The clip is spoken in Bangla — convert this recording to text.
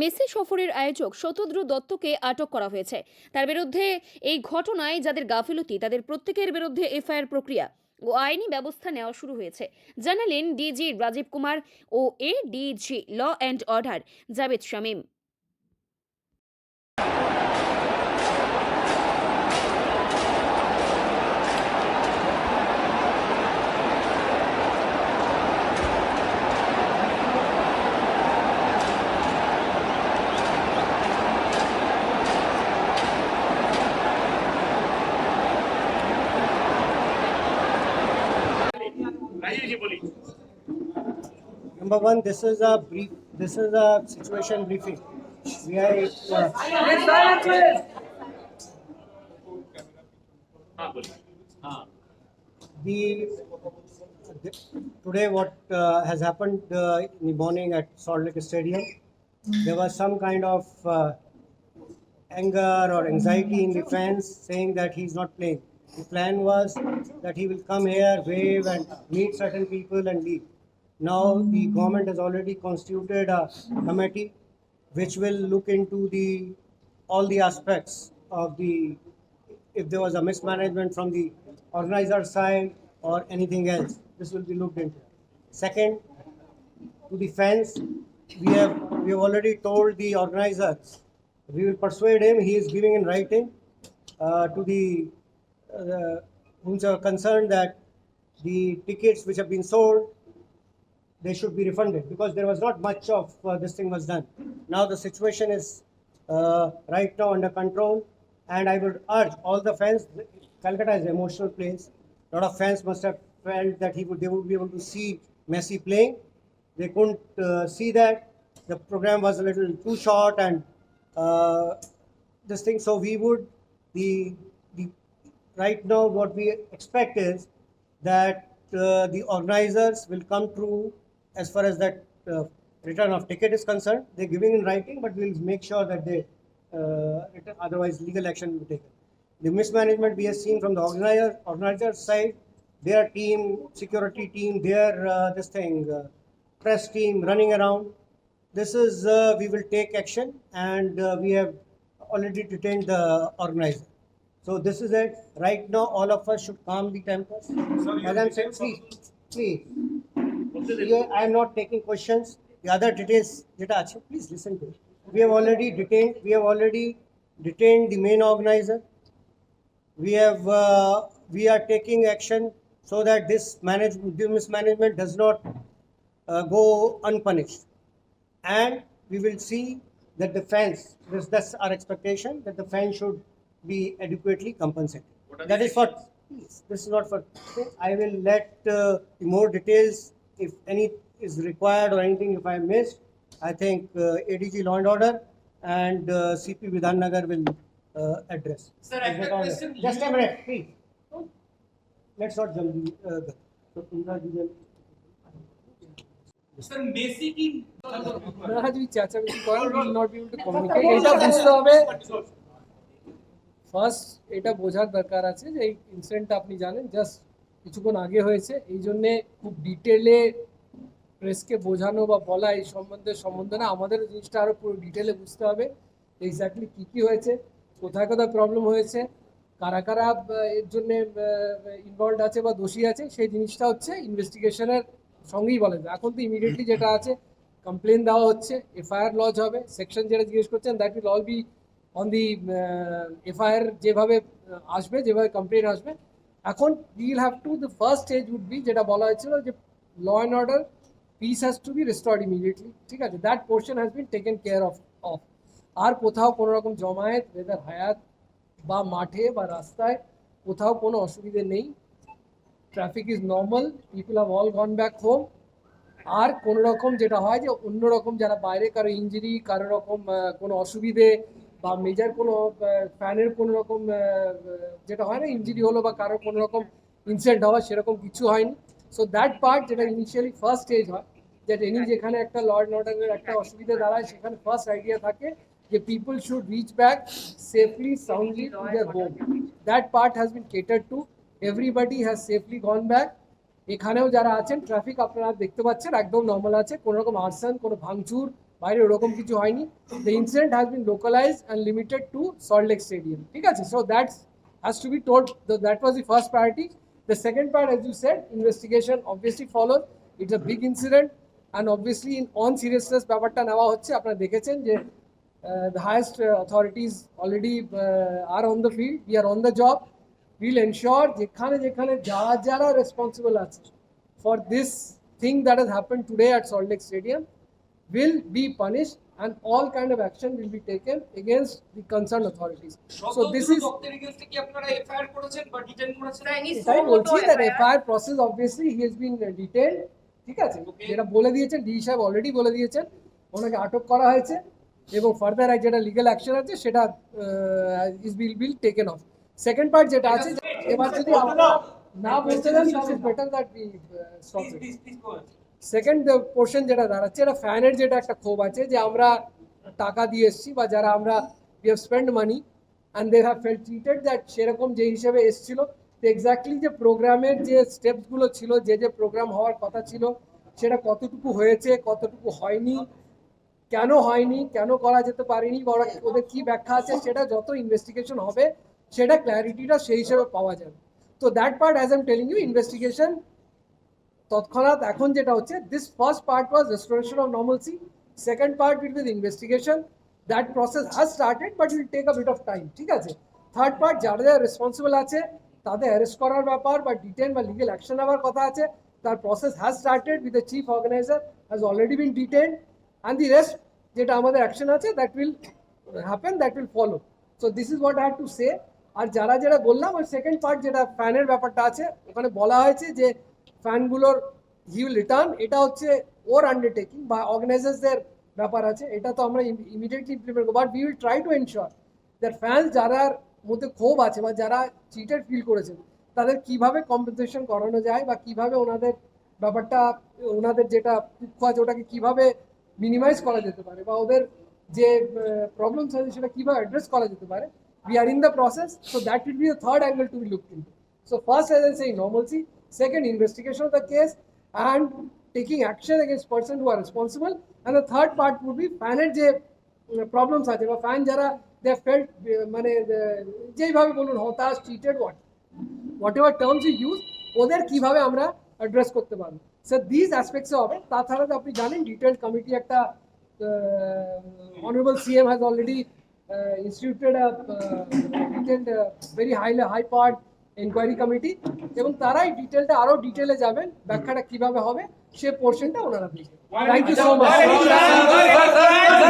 মেসি সফরের আয়োজক শতদ্রু দত্তকে আটক করা হয়েছে। তার বিরুদ্ধে এই ঘটনায় যাদের গাফিলতি, তাদের প্রত্যেকের বিরুদ্ধে এফআইআর প্রক্রিয়া ও আইনি ব্যবস্থা নেওয়া শুরু হয়েছে। জানালেন DG Rajeev Kumar O ADG law and order Javed Shamim. Number one, this is a brief, this is a situation briefing. We are, uh, the, the- today what uh, has happened uh, in the morning at Salt Lake Stadium, there was some kind of uh, anger or anxiety in the fans saying that he's not playing. The plan was that he will come here, wave and meet certain people and leave. Now the government has already constituted a committee which will look into the all the aspects of the if there was a mismanagement from the organizer side or anything else. This will be looked into. Second, to the fans, we have we have already told the organizers we will persuade him. He is giving in writing uh, to the uh, whom are concerned that the tickets which have been sold they should be refunded because there was not much of uh, this thing was done. Now the situation is uh, right now under control, and I would urge all the fans. Calcutta is an emotional place. A lot of fans must have felt that he would they would be able to see Messi playing. They couldn't uh, see that. The program was a little too short and uh, this thing. So we would the the right now what we expect is that uh, the organizers will come through as far as that uh, return of ticket is concerned. They're giving in writing, but we'll make sure that they uh, return, otherwise legal action will be taken. The mismanagement we have seen from the organizer organizer side, their team, security team, their uh, this thing, uh, press team running around. This is uh, we will take action, and uh, we have already detained the organizer. So this is it. Right now, all of us should calm the tempers. As I'm saying, please, please. Here, I am not taking questions. The other details, যেটা আছে, please listen to it. We have already detained. We have already detained the main organizer. We have. Uh, we are taking action so that this manage, this mismanagement does not uh, go unpunished. And we will see that the fans. This, that's our expectation. That the fans should be adequately compensated. That is for. Please, this is not for. I will let uh, more details if any is required or anything if I missed. I think uh, ADG Law and Order and uh, CP Vidhan Nagar will uh, address. Sir, I have a Exit order. question. Just a You- minute, please. Let's not jump the. Uh, the- so, Indra ji will- sir Messi কি আপনারা যদি চেঁচামেচি করেন will not be able to communicate এটা বুঝতে হবে ফার্স্ট এটা বোঝার দরকার আছে যে এই ইনসিডেন্টটা আপনি জানেন জাস্ট কিছুক্ষণ আগে হয়েছে। এই জন্যে খুব ডিটেলে প্রেসকে বোঝানো বা বলা এই সম্বন্ধে সম্বন্ধে না, আমাদের জিনিসটা আরও পুরো ডিটেলে বুঝতে হবে। এক্স্যাক্টলি কী কী হয়েছে, কোথায় কোথায় প্রবলেম হয়েছে, কারা কারা এর জন্যে ইনভলভ আছে বা দোষী আছে, সেই জিনিসটা হচ্ছে ইনভেস্টিগেশনের সঙ্গেই বলা যায়। এখন তো ইমিডিয়েটলি যেটা আছে কমপ্লেন দেওয়া হচ্ছে এফআইআর লজ হবে। সেকশন যেটা জিজ্ঞেস করছেন that will all be on the FIR যেভাবে আসবে, যেভাবে কমপ্লেন আসবে এখন will have to the first stage would be যেটা বলা হয়েছিল যে law and order peace has to be restored immediately ঠিক আছে? That portion has been taken care of of আর কোথাও কোনো রকম জমায়েত ওয়েদার হায়াত বা মাঠে বা রাস্তায় কোথাও কোনো অসুবিধে নেই। Traffic is normal people have all gone back home আর কোনো রকম যেটা হয় যে অন্য রকম যারা বাইরে, কারও ইঞ্জুরি কারও রকম কোনো অসুবিধে বা মেজার কোনো ফ্যানের কোনো রকম যেটা হয় না ইঞ্জুরি হলো বা কারও কোনো রকম ইনসিডেন্ট হওয়া সেরকম কিছু হয়নি। সো দ্যাট পার্ট যেটা ইনিশিয়ালি ফার্স্ট স্টেজ হয় দ্যাট এনি যেখানে একটা লর্ড অ্যান্ড একটা অসুবিধা দাঁড়ায়, সেখানে ফার্স্ট আইডিয়া থাকে যে people should reach back safely soundly to their home that part has been catered to everybody has safely gone back এখানেও যারা আছেন ট্রাফিক আপনারা দেখতে পাচ্ছেন, একদম নর্মাল আছে। কোনো রকম আর্সন কোনো ভাঙচুর বাইরে ওরকম কিছু হয়নি the incident has been localise and limited to Salt Lake stadium ঠিক আছে so that's has to be told that was the first priority the second part as you said investigation obviously follow it's a big incident and obviously in on seriousness ব্যাপারটা নেওয়া হচ্ছে আপনারা দেখেছেন যে the highest authorities already are on the field we are on the job will ensure যেখানে যেখানে যারা যারা রেসপন্সিবল আছে for this thing that has happen today at Salt Lake stadium will be punished and all kind of action will be taken against the concerned authorities. So this is করেছেন এটাই বলছি that FIR process obviously he has been detailed ঠিক আছে? যেটা বলে দিয়েছেন ডি সাহেব অলরেডি বলে দিয়েছেন ওনাকে আটক করা হয়েছে এবং ফার্দার যেটা লিগ্যাল অ্যাকশন আছে সেটা is bill bill taken of second part যেটা আছে এবার যদি না বলতে দেন better that be stop second portion যেটা দাঁড়াচ্ছে, এটা ফ্যানের যেটা একটা ক্ষোভ আছে যে আমরা টাকা দিয়ে এসছি বা যারা আমরা we have spend money and they have fell treated that সেরকম যে হিসেবে এসছিল, তো এক্স্যাক্টলি যে প্রোগ্রামের যে স্টেপসগুলো ছিল, যে যে প্রোগ্রাম হওয়ার কথা ছিল, সেটা কতটুকু হয়েছে, কতটুকু হয়নি, কেন হয়নি, কেন করা যেতে পারেনি, বা ওদের কি ব্যাখ্যা আছে, সেটা যত ইনভেস্টিগেশন হবে, সেটা ক্ল্যারিটিটা সেই হিসেবে পাওয়া যাবে। তো that part as I'm telling you investigation তৎক্ষণাৎ এখন যেটা হচ্ছে this first part was restoration of normalcy second part will with investigation that process has started but will take a bit of time ঠিক আছে? থার্ড পার্ট যারা যারা রেসপন্সিবল আছে, তাদের অ্যারেস্ট করার ব্যাপার বা ডিটেন বা লিগেল অ্যাকশন নেওয়ার কথা আছে, তার process has started with the chief organizer has already been deten and the rest যেটা আমাদের অ্যাকশন আছে that will happen that will follow so this is what have to say আর যারা যারা বললাম, ওই সেকেন্ড পার্ট যেটা ফ্যানের ব্যাপারটা আছে, ওখানে বলা হয়েছে যে ফ্যানগুলোর হি উইল রিটার্ন এটা হচ্ছে ওর আন্ডারটেকিং বা অর্গানাইজার্সদের ব্যাপার আছে, এটা তো আমরা ইমিডিয়েটলি ইমপ্লিমেন্ট করব। But we will try to ensure that fans যারার মধ্যে ক্ষোভ আছে বা যারা চিটেড ফিল করেছেন তাদের কীভাবে কম্পেনসেশন করানো যায় বা কীভাবে ওনাদের ব্যাপারটা, ওনাদের যেটা দুঃখ আছে, ওটাকে কীভাবে মিনিমাইজ করা যেতে পারে বা ওদের যে প্রবলেমস আছে, সেটা কীভাবে অ্যাড্রেস করা যেতে পারে, we are in the process, so that will be the third angle to be looked into so, first, as second, investigation of the case and taking action against person who are responsible. And the third part would be ফ্যানের যে প্রবলেমস আছে বা ফ্যান যারা দে ফেল্ট মানে যেইভাবে বলুন হতাশ what whatever terms you use ওদের কীভাবে আমরা অ্যাড্রেস করতে পারব স্যার দিস অ্যাসপেক্টসে হবে তাছাড়া তো আপনি জানেন ডিটেলড কমিটি একটা honourable CM has already instituted detailed very high high part enquiry committee এবং তারাই ডিটেলটা আরও ডিটেলে যাবেন ব্যাখ্যাটা কীভাবে হবে সে পোর্শনটা ওনারা দেখবেন থ্যাংক ইউ সো মাচ